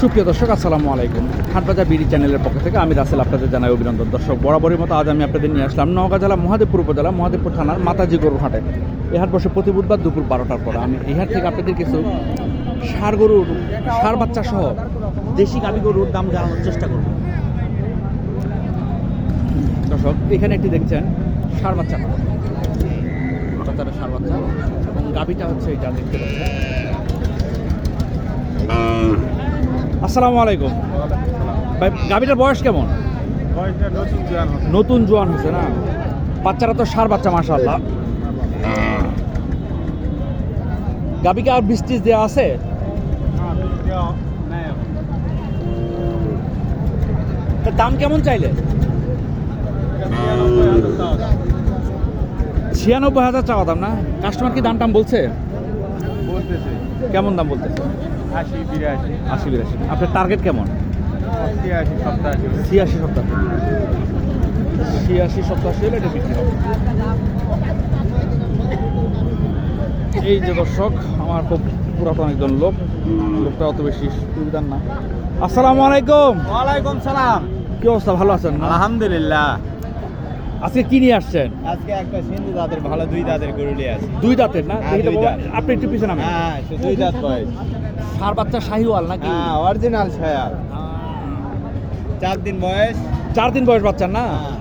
সুপ্রিয় দর্শক, আসসালামু আলাইকুম। হাটবাজার বিডি চ্যানেলের পক্ষ থেকে আমি রাসেল আপনাদের জানাই অভিনন্দন। দর্শক বরাবরের মতো আজ আমি আপনাদের নিয়ে আসলাম নওগাঁ জেলা, মহাদেবপুর উপজেলা, মহাদেবপুর থানার মাতাজি গরুর হাটে। এই হাট বসে প্রতি বুধবার দুপুর বারোটার পর। আমি এই হাট থেকে আপনাদের কিছু সার গরুর, সার বাচ্চা সহ দেশি গাভী গরুর দাম জানানোর চেষ্টা করব। দর্শক, এখানে একটি দেখছেন সার বাচ্চা। সার বাচ্চা। এবং গাভীটা হচ্ছে এটা দেখতে পাচ্ছেন। আসসালামু আলাইকুম। ভাই গাভীটার বয়স কেমন? নতুন জোয়ান হচ্ছে। না? বাচ্চারা তো সার বাচ্চা মাশাআল্লাহ। গাভীকে আর বৃষ্টি দেওয়া আছে তা দাম কেমন চাইলে? ছিয়ানব্বই হাজার চাওয়া দাম না? কাস্টমার কি দাম টাম বলছে? কেমন দাম বলতেছে? আশি বিরাশি। আশি বিরাশি। আপনার টার্গেট কেমন? ছিয়াশি সপ্তাশি। ছিয়াশি সপ্তাহ ছিয়াশি সপ্তাহ হলে এটা বিক্রি হবে। এই যে দর্শক আমার খুব পুরাতন একজন লোক। লোকটা অত বেশি সুবিধার না। আসসালামু আলাইকুম। ওয়ালাইকুম সালাম। কি অবস্থা? ভালো আছেন আলহামদুলিল্লাহ। আজকে কি নিয়ে আসছেন? আজকে একটা সিন্ধু দাঁতের ভালো দুই দাঁতের গরু নিয়ে আসি দুই দাঁতের না? হ্যাঁ, আপনি একটু পিছনে নামেন। হ্যাঁ দুই দাঁত বয়স। সার বাচ্চা শাহিওয়াল নাকি? হ্যাঁ অরিজিনাল ছায়াল চার দিন বয়স। চার দিন বয়স বাচ্চার না? হ্যাঁ।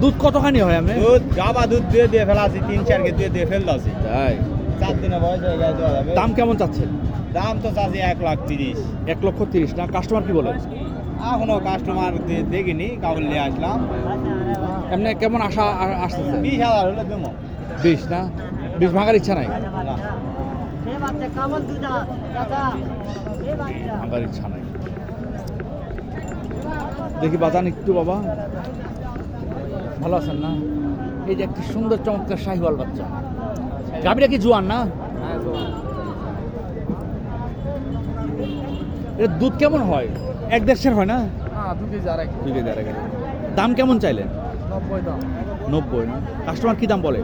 দুধ কতখানি হয় আমি দুধ গাবা দুধ দিয়ে দিয়ে ফেলা আছি তিন চার কে দিয়ে দিয়ে ফেলতে আছি তাই? চার দিনে বয়স হয়ে গেছে দাম কেমন চাচ্ছেন? দাম তো চাচ্ছি এক লাখ তিরিশ। এক লক্ষ তিরিশ না? কাস্টমার কি বলে এখনও কাস্টমার দেখিনি কাবুল নিয়ে আসলাম। এমনি কেমন আশা আসতেছে? বিশ হাজার হলে দেবো। বিশ না? বিশ ভাঙার ইচ্ছা নাই? ভাঙার ইচ্ছা নাই। দেখি বাজান একটু বাবা। ভালো আছেন না? এই যে একটি সুন্দর চমৎকার শাহিওয়াল বাচ্চা। গাভীরা কি জোয়ান না? এর দুধ কেমন হয়? এক দেড়শের হয় না? দুই কেজি আড়াই কেজি। দাম কেমন চাইলেন? নব্বই না কাস্টমার কি দাম বলে?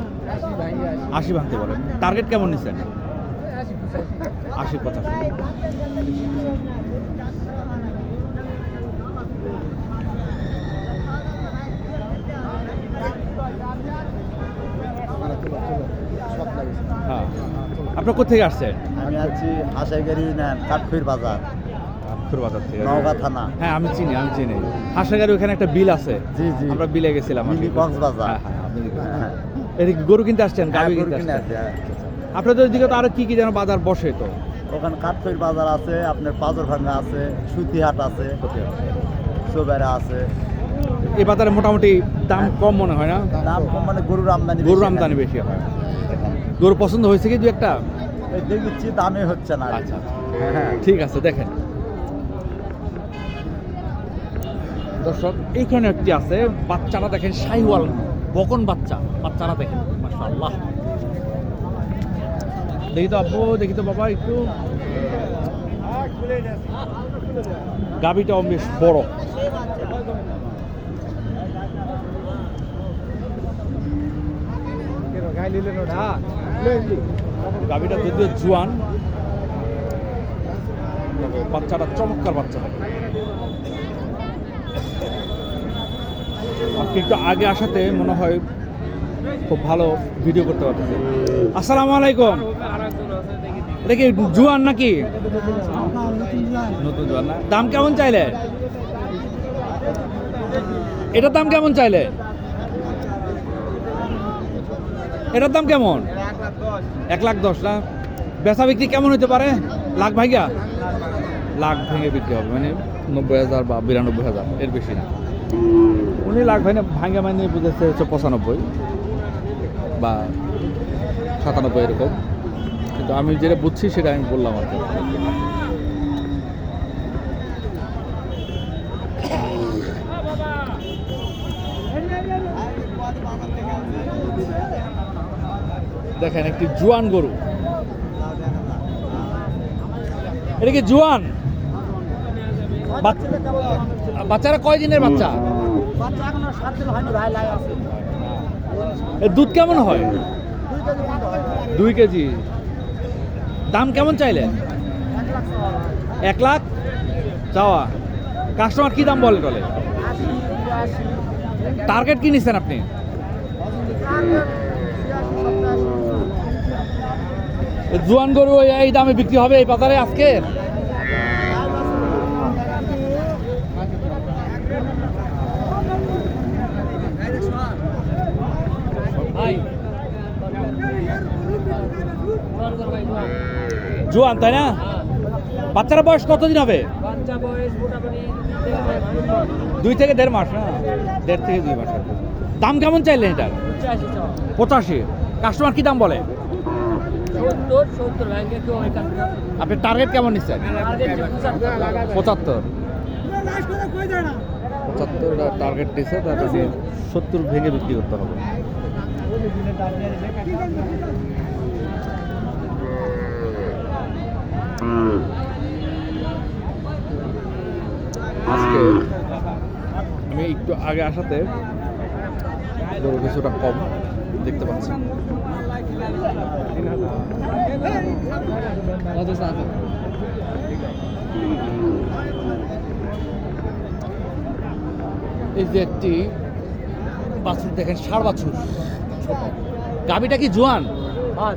আশি ভাঙতে বলে। টার্গেট কেমন নিচ্ছেন আশি পঁচাশি। হ্যাঁ। আপনার কোথেকে আসছেন? আমি আছি আশাইগাড়ি নেন কাঠফির বাজার। বাজার থেকে। নওগাঁ থানা। হ্যাঁ আমি চিনি আমি চিনি। হাসাগারি ওখানে একটা বিল আছে। জি জি। আমরা বিলে গেছিলাম মিনি কক্সবাজার। হ্যাঁ, হ্যাঁ। হ্যাঁ। এদিকে গরু কিনতে আসছেন কিনতে আসছেন। আপনাদের ওইদিকে তো আরও কি কি যেন বাজার বসে তো? ওখানে কাঠফির বাজার আছে আপনার পাজর ভাঙ্গা আছে সুতিহাট আছে চোবেরা আছে। এই বাজারে মোটামুটি দাম কম মনে হয় না? দাম কম মানে গরুর আমদানি গরুর আমদানি বেশি হয়। গরু পছন্দ হয়েছে কি দু একটা? দেখছি দামে হচ্ছে না। আচ্ছা আচ্ছা। হ্যাঁ ঠিক আছে দেখেন। দর্শক, এইখানে একটি আছে, বাচ্চারা দেখেন শাহিওয়াল, বকন বাচ্চা, বাচ্চারা দেখেন, মাশাআল্লাহ। দেখি তো আব্বু, দেখি তো বাবা একটু। গাবিটাও বেশ বড়। গাবিটা যদিও জুয়ান, বাচ্চাটা চমৎকার বাচ্চা। আপনি একটু আগে আসাতে মনে হয় খুব ভালো ভিডিও করতে পারতেছে আসসালামু আলাইকুম। এটা কি জুয়ান নাকি? নতুন না? দাম কেমন চাইলে? এটার দাম কেমন চাইলে? এটার দাম কেমন? এক লাখ দশ না? বেচা বিক্রি কেমন হতে পারে? লাখ ভাইগা? লাখ ভেঙে বিক্রি হবে মানে নব্বই হাজার বা বিরানব্বই হাজার এর বেশি না। উনি লাখ না ভাঙে মানে বুঝেছে হচ্ছে পঁচানব্বই বা সাতানব্বই এরকম। কিন্তু আমি যেটা বুঝছি সেটা আমি বললাম আর কি। দেখেন একটি জুয়ান গরু। এটা কি জুয়ান? বাচ্চারা কয় দিনের বাচ্চা? দুধ কেমন হয়? দুই কেজি। দাম কেমন চাইলেন? এক লাখ। চাওয়া। কাস্টমার কি দাম বলে টলে টার্গেট কি নিচ্ছেন আপনি? জোয়ান গরু এই দামে বিক্রি হবে এই বাজারে আজকে? জোয়ান তাই না? বাচ্চারা বয়স কতদিন হবে? বাচ্চা বয়স মোটামুটি দুই থেকে দেড় মাস না দেড় থেকে দুই মাস দাম কেমন চাইলেন এটার পঁচাশি কাস্টমার কি দাম বলে? আপনি টার্গেট কেমন নিচ্ছেন? পঁচাত্তর। পঁচাত্তর। টার্গেট দিচ্ছে তারপরে সত্তর ভেঙে বিক্রি করতে হবে। একটু আগে আসাতে গরু কিছুটা কম দেখতে পাচ্ছি। এই যে একটি বাছুর দেখেন ষাড় বাছুর। গাবিটা কি জোয়ান? হ্যাঁ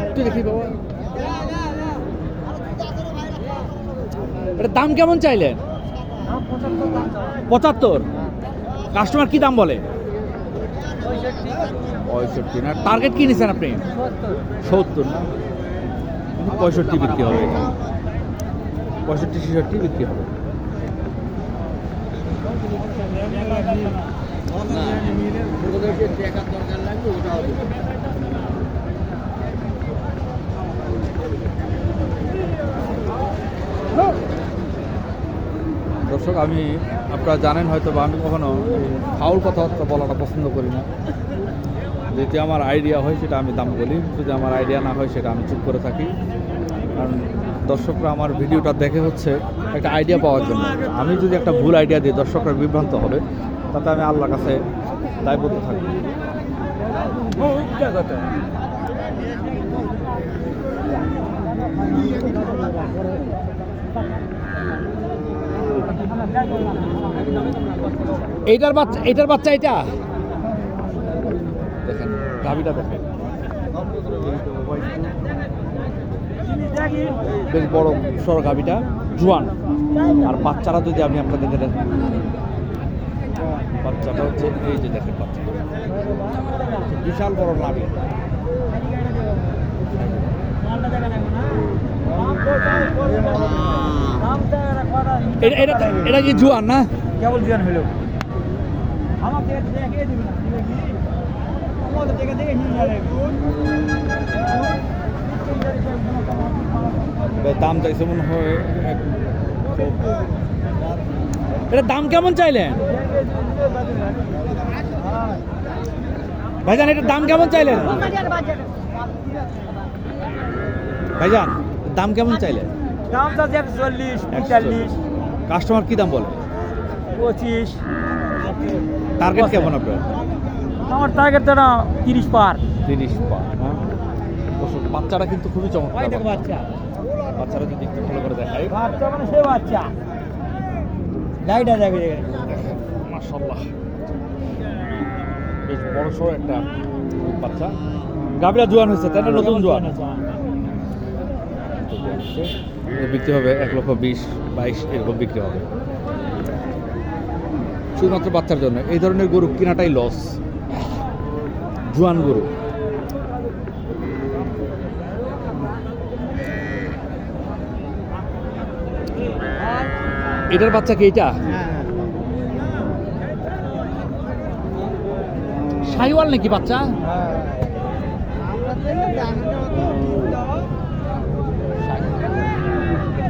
একটু দেখি বাবা। এটা দাম কেমন চাইলেন? পঁচাত্তর। কাস্টমার কি দাম বলে? পঁয়ষট্টি। না টার্গেট কি নিছেন আপনি? সত্তর। না পঁয়ষট্টি বিক্রি হবে। এটা পঁয়ষট্টি ছেষট্টি বিক্রি হবে। দর্শক আমি, আপনারা জানেন হয়তো বা আমি কখনো ফাউল কথাবার্তা বলাটা পছন্দ করি না। যদি আমার আইডিয়া হয় সেটা আমি দাম বলি, যদি আমার আইডিয়া না হয় সেটা আমি চুপ করে থাকি। কারণ দর্শকরা আমার ভিডিওটা দেখে হচ্ছে একটা আইডিয়া পাওয়ার জন্য। আমি যদি একটা ভুল আইডিয়া দিই দর্শকরা বিভ্রান্ত হবে, তাতে আমি আল্লাহর কাছে দায়বদ্ধ থাকি এইটার বাচ্চা এইটার বাচ্চা এটা দেখেন, গাভিটা দেখেন। বেশ বড় সর গাভিটা, জোয়ান। আর বাচ্চারা যদি আমি আপনাদের বাচ্চাটা হচ্ছে এই যে দেখেন বাচ্চা। বিশাল বড় নাভি। এটা এটা এটা কি জোয়ান না? কেবল জোয়ান হলো আমার থেকে দেখে দিবি আমাদের দেখে নিয়ে যাবে দাম চাইছে মনে হয় এটা দাম কেমন চাইলেন? ভাইজান এটার দাম কেমন চাইলেন? ভাইজান দাম কেমন চাইলেন? দাম চাচ্ছে চল্লিশ পঁয়তাল্লিশ। কাস্টমার কি দাম বলে? পঁচিশ। টার্গেট কেমন আপনার? আমার টার্গেট তো না তিরিশ পার। তিরিশ পা হ্যাঁ। বাচ্চারা কিন্তু খুবই চমৎকার দেখো বাচ্চা। বাচ্চারা যদি একটু ভালো করে দেখায়। বাচ্চা মানে সে বাচ্চা। লাইটা যাবে মাশাল্লাহ বেশ বড় সড়ো একটা বাচ্চা। গাভীরা জোয়ান হয়েছে তাই না? নতুন জোয়ান বিক্রি হবে এক লক্ষ বিশ, বাইশ, এরকম বিক্রি হবে। শুধুমাত্র বাচ্চার জন্য। এই ধরনের গরু কেনাটাই লস জোয়ান গরু। এটার বাচ্চা কি এটা? সাইওয়াল নাকি বাচ্চা?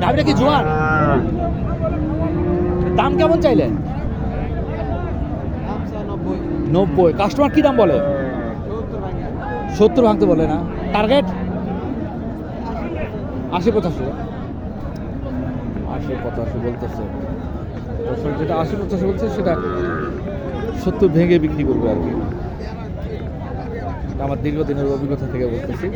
গাভীটা কি জোয়ান? দাম কেমন চাইলেন নব্বই। কাস্টমার কি দাম বলে? সত্তর ভাঙতে বলে না। টার্গেট আশি পঁচাশি। আশি পঁচাশি বলতেছে। যেটা আশি পঁচাশি বলছে, সেটা সত্তর ভেঙে বিক্রি করবে আর কি। আমার দীর্ঘদিনের অভিজ্ঞতা থেকে বলতেছি।